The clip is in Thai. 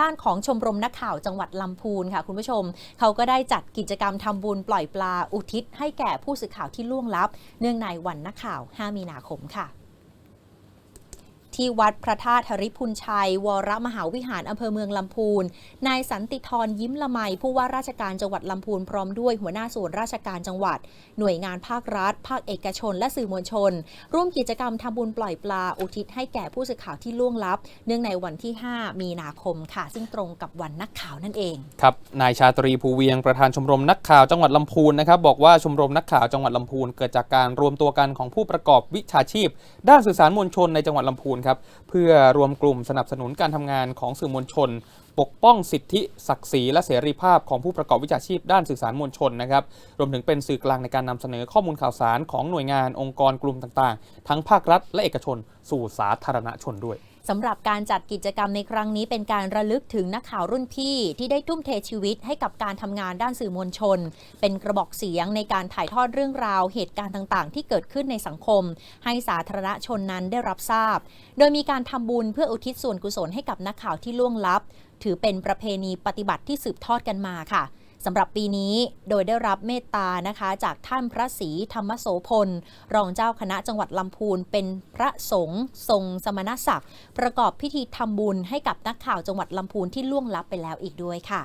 ด้านของชมรมนักข่าวจังหวัดลำพูนค่ะคุณผู้ชม เขาก็ได้จัดกิจกรรมทำบุญปล่อยปลาอุทิศให้แก่ผู้สื่อข่าวที่ล่วงลับ เนื่องในวันนักข่าว 5 มีนาคมค่ะ ที่วัดพระธาตุธริพุนชัย วรมหาวิหารอำเภอเมืองลำพูน นายสันติธรยิ้มละไมผู้ว่าราชการจังหวัดลำพูนพร้อมด้วยหัวหน้าส่วนราชการจังหวัด หน่วยงานภาครัฐ ภาคเอกชน และสื่อมวลชน ร่วมกิจกรรมทำบุญปล่อยปลา อุทิศให้แก่ผู้สื่อข่าวที่ล่วงลับ เนื่องในวันที่ 5 มีนาคมค่ะ ซึ่งตรงกับวันนักข่าวนั่นเองครับนายชาตรีภูเวียงประธานชมรมนักข่าวจังหวัดลำพูนนะครับบอกว่าชมรมนักข่าวจังหวัดลำพูนเกิดจากการรวมตัวกันของผู้ประกอบวิชาชีพ ด้านสื่อสารมวลชนในจังหวัดลำพูนครับครับเพื่อรวมกลุ่มสนับสนุนการทำงานของสื่อมวลชน ปกป้องสิทธิศักดิ์ศรีและเสรีภาพของผู้ประกอบวิชาชีพด้านสื่อสารมวลชนนะครับรวมถึงเป็นสื่อกลางในการนำเสนอข้อมูลข่าวสารของหน่วยงานองค์กรกลุ่มต่างๆ ทั้งภาครัฐและเอกชน สู่สาธารณชนด้วย สำหรับการจัดกิจกรรมในครั้งนี้เป็นการระลึกถึงนักข่าวรุ่นพี่ที่ได้ทุ่มเทชีวิตให้กับการทำงานด้านสื่อมวลชน เป็นกระบอกเสียงในการถ่ายทอดเรื่องราว เหตุการณ์ต่างๆ ที่เกิดขึ้นในสังคม ให้สาธารณชนนั้นได้รับทราบ โดยมีการทำบุญเพื่ออุทิศส่วนกุศลให้กับนักข่าวที่ล่วงลับ ถือเป็นประเพณีปฏิบัติที่สืบทอดกันมาค่ะ สำหรับปีนี้โดยได้รับเมตตานะคะจากท่านพระศรีธรรมโสพล รองเจ้าคณะจังหวัดลำพูน เป็นพระสงฆ์ทรงสมณศักดิ์ ประกอบพิธีทำบุญให้กับนักข่าวจังหวัดลำพูนที่ล่วงลับไปแล้วอีกด้วยค่ะ